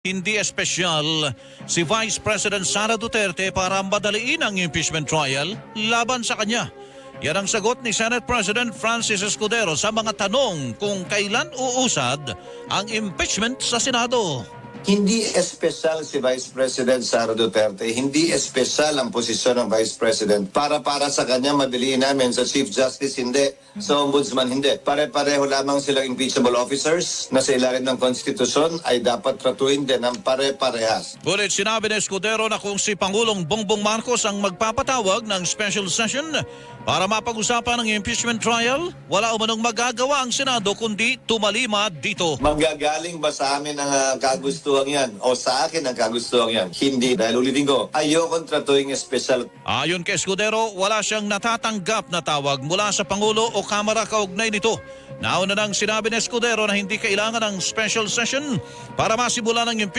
Hindi espesyal si Vice President Sara Duterte para madaliin ang impeachment trial laban sa kanya. Yan ang sagot ni Senate President Francis Escudero sa mga tanong kung kailan uusad ang impeachment sa Senado. Hindi espesyal si Vice President Sara Duterte, hindi espesyal ang posisyon ng Vice President. Para para sa kanya, madaliin namin sa Chief Justice, hindi. Sa Ombudsman, hindi. Pare-pareho lamang silang impeachable officers na sa ilalim ng konstitusyon ay dapat tratuin din ng pare-parehas. Ngunit sinabi ni Escudero na kung si Pangulong Bongbong Marcos ang magpapatawag ng special session para mapag-usapan ang impeachment trial, wala umanong magagawa ang Senado kundi tumalima dito. Manggagaling ba sa amin ang ah, kagustuhan yan? O sa akin ang kagustuhan yan? Hindi. Dahil ulitin ko, ayokong tratuing espesyal Ayon kay Escudero, wala siyang natatanggap na tawag mula sa Pangulo o Kamara kaugnay nito. Nauna nang sinabi ni Escudero na hindi kailangan ng special session para masimulan ng